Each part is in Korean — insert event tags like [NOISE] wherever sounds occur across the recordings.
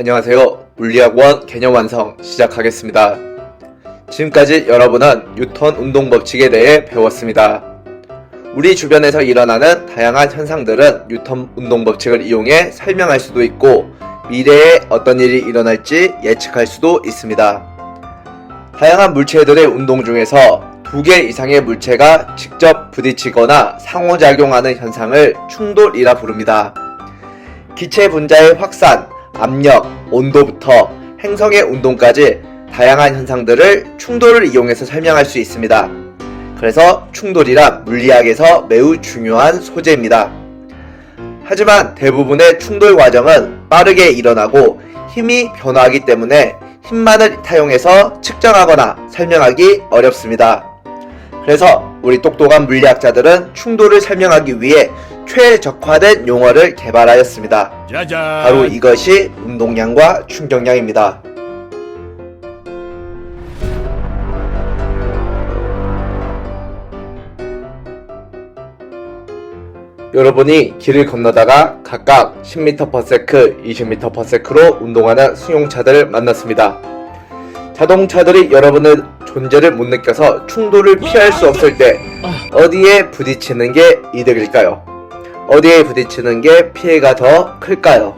안녕하세요. 물리학원 개념 완성 시작하겠습니다. 지금까지 여러분은 뉴턴 운동 법칙에 대해 배웠습니다. 우리 주변에서 일어나는 다양한 현상들은 뉴턴 운동 법칙을 이용해 설명할 수도 있고 미래에 어떤 일이 일어날지 예측할 수도 있습니다. 다양한 물체들의 운동 중에서 두 개 이상의 물체가 직접 부딪히거나 상호작용하는 현상을 충돌이라 부릅니다. 기체 분자의 확산, 압력, 온도부터 행성의 운동까지 다양한 현상들을 충돌을 이용해서 설명할 수 있습니다. 그래서 충돌이란 물리학에서 매우 중요한 소재입니다. 하지만 대부분의 충돌 과정은 빠르게 일어나고 힘이 변화하기 때문에 힘만을 타용해서 측정하거나 설명하기 어렵습니다. 그래서 우리 똑똑한 물리학자들은 충돌을 설명하기 위해 최적화된 용어를 개발하였습니다. 짜잔. 바로 이것이 운동량과 충격량입니다. 여러분이 길을 건너다가 각각 10m/s, 20m/s로 운동하는 승용차들을 만났습니다. 자동차들이 여러분의 존재를 못 느껴서 충돌을 피할 수 없을 때 어디에 부딪히는 게 이득일까요? 어디에 부딪히는 게 피해가 더 클까요?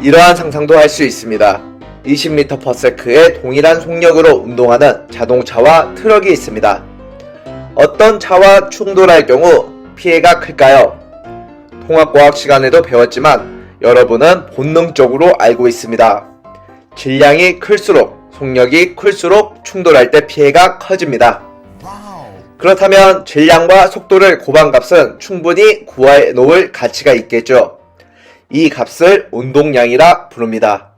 이러한 상상도 할 수 있습니다. 20m/s의 동일한 속력으로 운동하는 자동차와 트럭이 있습니다. 어떤 차와 충돌할 경우 피해가 클까요? 통합과학 시간에도 배웠지만 여러분은 본능적으로 알고 있습니다. 질량이 클수록 속력이 클수록 충돌할 때 피해가 커집니다. 그렇다면 질량과 속도를 곱한 값은 충분히 구해 놓을 가치가 있겠죠. 이 값을 운동량이라 부릅니다.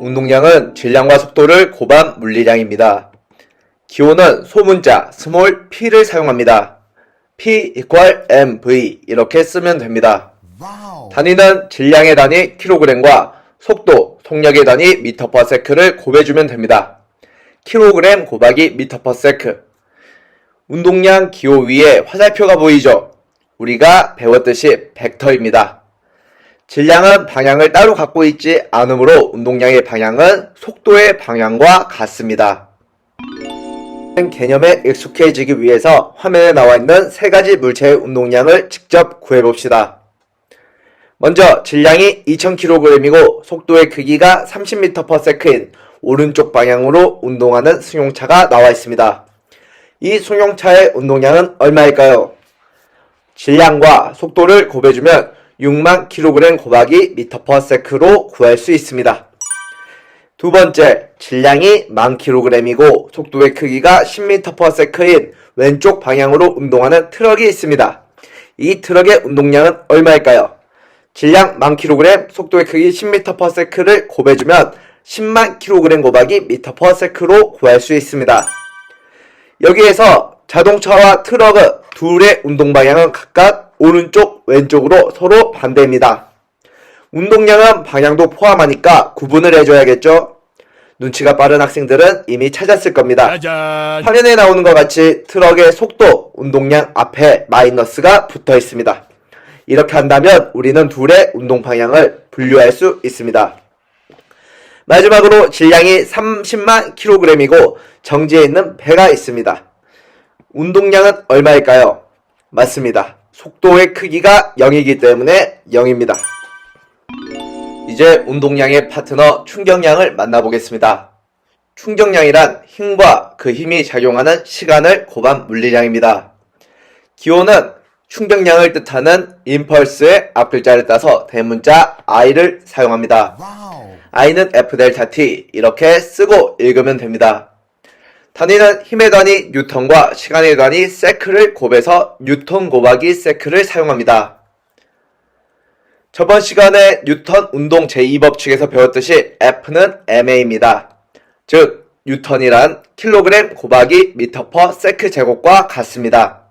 운동량은 질량과 속도를 곱한 물리량입니다. 기호는 소문자 스몰 p를 사용합니다. p equal mv 이렇게 쓰면 됩니다. 단위는 질량의 단위 킬로그램과 속도, 속력의 단위 미터 퍼 세크를 곱해주면 됩니다. 킬로그램 곱하기 미터 퍼 세크 운동량 기호 위에 화살표가 보이죠? 우리가 배웠듯이 벡터입니다. 질량은 방향을 따로 갖고 있지 않으므로 운동량의 방향은 속도의 방향과 같습니다. 개념에 익숙해지기 위해서 화면에 나와 있는 세 가지 물체의 운동량을 직접 구해봅시다. 먼저 질량이 2000kg이고 속도의 크기가 30m/s인 오른쪽 방향으로 운동하는 승용차가 나와 있습니다. 이 승용차의 운동량은 얼마일까요? 질량과 속도를 곱해주면 6만 kg 곱하기 m/s로 구할 수 있습니다. 두 번째, 질량이 1만 kg이고 속도의 크기가 10m/s인 왼쪽 방향으로 운동하는 트럭이 있습니다. 이 트럭의 운동량은 얼마일까요? 질량 1만 kg, 속도의 크기 10m/s를 곱해주면 10만 kg 곱하기 m/s로 구할 수 있습니다. 여기에서 자동차와 트럭은 둘의 운동 방향은 각각 오른쪽, 왼쪽으로 서로 반대입니다. 운동량은 방향도 포함하니까 구분을 해줘야겠죠? 눈치가 빠른 학생들은 이미 찾았을 겁니다. 짜잔. 화면에 나오는 것 같이 트럭의 속도, 운동량 앞에 마이너스가 붙어 있습니다. 이렇게 한다면 우리는 둘의 운동 방향을 분류할 수 있습니다. 마지막으로 질량이 30만 kg이고 정지에 있는 배가 있습니다. 운동량은 얼마일까요? 맞습니다. 속도의 크기가 0이기 때문에 0입니다. 이제 운동량의 파트너 충격량을 만나보겠습니다. 충격량이란 힘과 그 힘이 작용하는 시간을 곱한 물리량입니다. 기호는 충격량을 뜻하는 임펄스의 앞글자를 따서 대문자 i를 사용합니다. i는 f 델타 t 이렇게 쓰고 읽으면 됩니다. 단위는 힘의 단위 뉴턴과 시간의 단위 세크를 곱해서 뉴턴 곱하기 세크를 사용합니다. 저번 시간에 뉴턴 운동 제2법칙에서 배웠듯이 F는 ma입니다. 즉, 뉴턴이란 킬로그램 곱하기 미터 퍼 세크 제곱과 같습니다.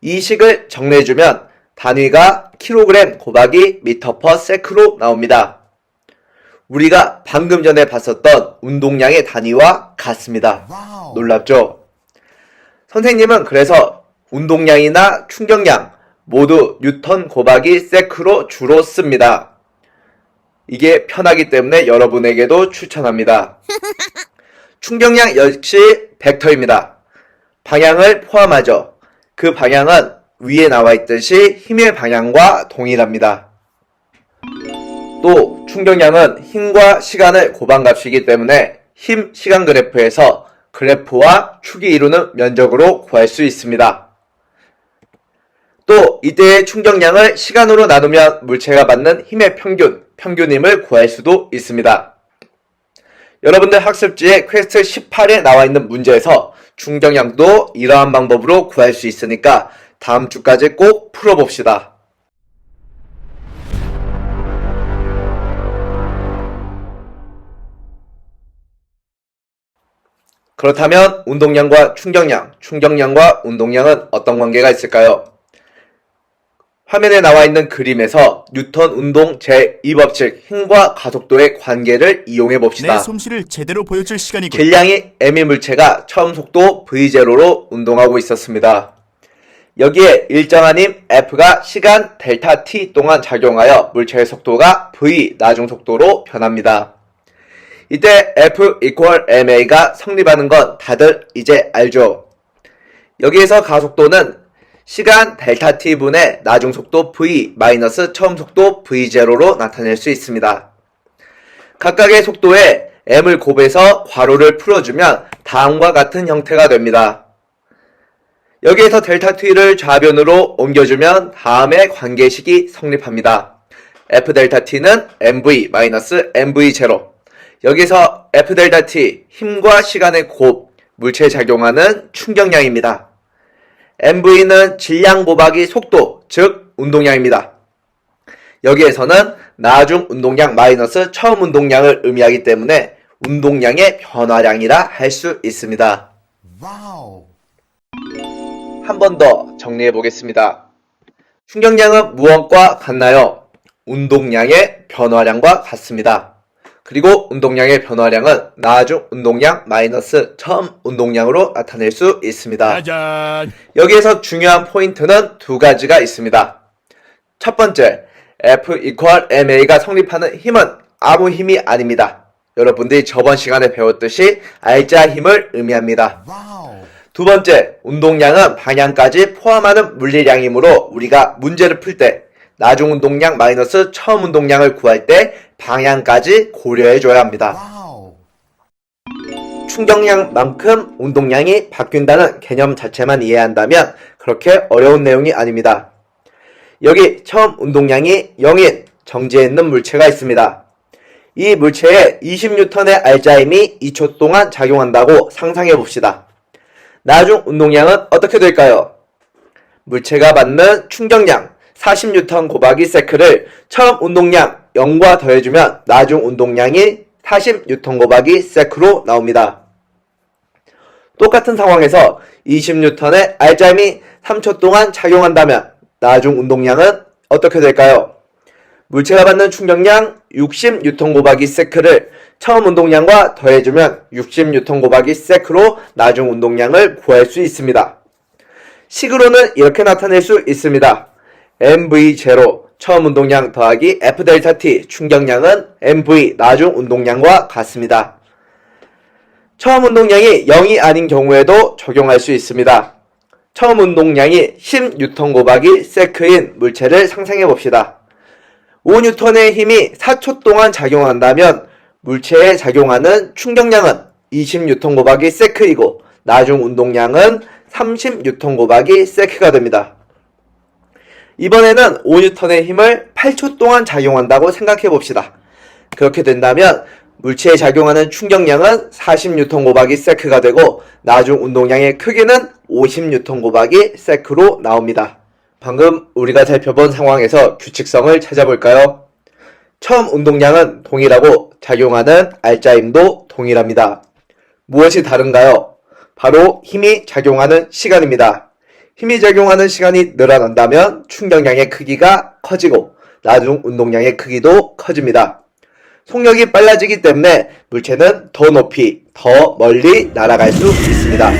이 식을 정리해주면 단위가 킬로그램 곱하기 미터 퍼 세크로 나옵니다. 우리가 방금 전에 봤었던 운동량의 단위와 같습니다. 놀랍죠? 선생님은 그래서 운동량이나 충격량 모두 뉴턴 곱하기 세크로 주로 씁니다. 이게 편하기 때문에 여러분에게도 추천합니다. [LAUGHS] 충격량 역시 벡터입니다. 방향을 포함하죠. 그 방향은 위에 나와 있듯이 힘의 방향과 동일합니다. 또 충격량은 힘과 시간의 고방값이기 때문에 힘 시간 그래프에서 그래프와 축이 이루는 면적으로 구할 수 있습니다. 또 이때의 충격량을 시간으로 나누면 물체가 받는 힘의 평균, 평균힘을 구할 수도 있습니다. 여러분들 학습지에 퀘스트 18에 나와 있는 문제에서 충격량도 이러한 방법으로 구할 수 있으니까 다음 주까지 꼭 풀어봅시다. 그렇다면 운동량과 충격량, 충격량과 운동량은 어떤 관계가 있을까요? 화면에 나와 있는 그림에서 뉴턴 운동 제2법칙 힘과 가속도의 관계를 이용해 봅시다. 내 솜씨를 제대로 보여줄 시간이군. 질량이 m의 물체가 처음 속도 v0로 운동하고 있었습니다. 여기에 일정한 힘 F가 시간 델타 t 동안 작용하여 물체의 속도가 v 나중 속도로 변합니다. 이때 F equal ma가 성립하는 건 다들 이제 알죠? 여기에서 가속도는 시간 델타 t분의 나중 속도 v 마이너스 처음 속도 v0로 나타낼 수 있습니다. 각각의 속도에 m을 곱해서 괄호를 풀어주면 다음과 같은 형태가 됩니다. 여기에서 델타 t를 좌변으로 옮겨주면 다음의 관계식이 성립합니다. f 델타 t는 mv 마이너스 mv 제로. 여기서 f 델타 t 힘과 시간의 곱 물체에 작용하는 충격량입니다. mv는 질량 곱하기 속도 즉 운동량입니다. 여기에서는 나중 운동량 마이너스 처음 운동량을 의미하기 때문에 운동량의 변화량이라 할 수 있습니다. 와우. 한 번 더 정리해 보겠습니다. 충격량은 무엇과 같나요? 운동량의 변화량과 같습니다. 그리고 운동량의 변화량은 나중 운동량 마이너스 처음 운동량으로 나타낼 수 있습니다. 짜잔. 여기에서 중요한 포인트는 두 가지가 있습니다. 첫 번째, F equal ma가 성립하는 힘은 아무 힘이 아닙니다. 여러분들이 저번 시간에 배웠듯이 알자 힘을 의미합니다. 두 번째, 운동량은 방향까지 포함하는 물리량이므로 우리가 문제를 풀 때 나중 운동량 마이너스 처음 운동량을 구할 때 방향까지 고려해 줘야 합니다. 와우. 충격량만큼 운동량이 바뀐다는 개념 자체만 이해한다면 그렇게 어려운 내용이 아닙니다. 여기 처음 운동량이 0인 정지해 있는 물체가 있습니다. 이 물체에 20N의 알자힘이 2초 동안 작용한다고 상상해 봅시다. 나중 운동량은 어떻게 될까요? 물체가 받는 충격량 40N 곱하기 세크를 처음 운동량 0과 더해주면 나중 운동량이 40N 곱하기 세크로 나옵니다. 똑같은 상황에서 20N의 알자임이 3초 동안 작용한다면 나중 운동량은 어떻게 될까요? 물체가 받는 충격량 60N 곱하기 세크를 처음 운동량과 더해주면 60N 곱하기 세크로 나중 운동량을 구할 수 있습니다. 식으로는 이렇게 나타낼 수 있습니다. MV0 처음 운동량 더하기 F 델타 T 충격량은 MV 나중 운동량과 같습니다. 처음 운동량이 0이 아닌 경우에도 적용할 수 있습니다. 처음 운동량이 10N 곱하기 세크인 물체를 상상해 봅시다. 5N의 힘이 4초 동안 작용한다면 물체에 작용하는 충격량은 20N 곱하기 세크이고 나중 운동량은 30N 곱하기 세크가 됩니다. 이번에는 5N의 힘을 8초 동안 작용한다고 생각해 봅시다. 그렇게 된다면 물체에 작용하는 충격량은 40N 곱하기 세크가 되고 나중 운동량의 크기는 50N 곱하기 세크로 나옵니다. 방금 우리가 살펴본 상황에서 규칙성을 찾아볼까요? 처음 운동량은 동일하고 작용하는 알자임도 동일합니다. 무엇이 다른가요? 바로 힘이 작용하는 시간입니다. 힘이 작용하는 시간이 늘어난다면 충격량의 크기가 커지고 나중 운동량의 크기도 커집니다. 속력이 빨라지기 때문에 물체는 더 높이, 더 멀리 날아갈 수 있습니다.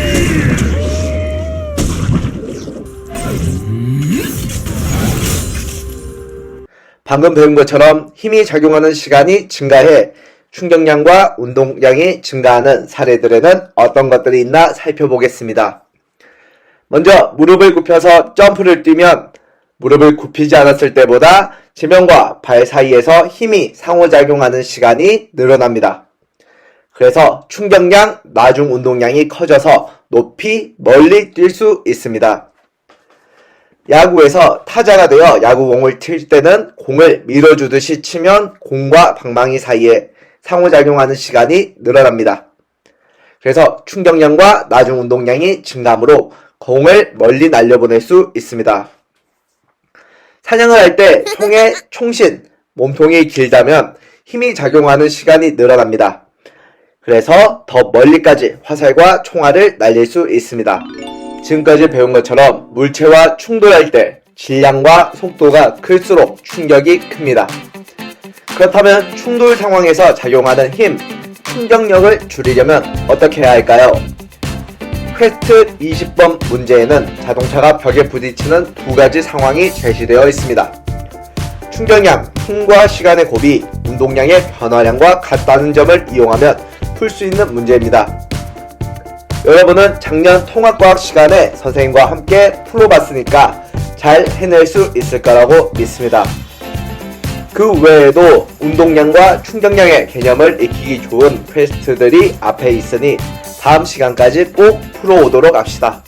방금 배운 것처럼 힘이 작용하는 시간이 증가해 충격량과 운동량이 증가하는 사례들에는 어떤 것들이 있나 살펴보겠습니다. 먼저 무릎을 굽혀서 점프를 뛰면 무릎을 굽히지 않았을 때보다 지면과 발 사이에서 힘이 상호작용하는 시간이 늘어납니다. 그래서 충격량, 나중 운동량이 커져서 높이 멀리 뛸 수 있습니다. 야구에서 타자가 되어 야구공을 칠 때는 공을 밀어주듯이 치면 공과 방망이 사이에 상호작용하는 시간이 늘어납니다. 그래서 충격량과 나중 운동량이 증가하므로 공을 멀리 날려보낼 수 있습니다. 사냥을 할 때 총의 총신, 몸통이 길다면 힘이 작용하는 시간이 늘어납니다. 그래서 더 멀리까지 화살과 총알을 날릴 수 있습니다. 지금까지 배운 것처럼 물체와 충돌할 때 질량과 속도가 클수록 충격이 큽니다. 그렇다면 충돌 상황에서 작용하는 힘, 충격력을 줄이려면 어떻게 해야 할까요? 퀘스트 20번 문제에는 자동차가 벽에 부딪히는 두 가지 상황이 제시되어 있습니다. 충격량, 힘과 시간의 곱이 운동량의 변화량과 같다는 점을 이용하면 풀 수 있는 문제입니다. 여러분은 작년 통합과학 시간에 선생님과 함께 풀어봤으니까 잘 해낼 수 있을 거라고 믿습니다. 그 외에도 운동량과 충격량의 개념을 익히기 좋은 퀘스트들이 앞에 있으니 다음 시간까지 꼭 풀어오도록 합시다.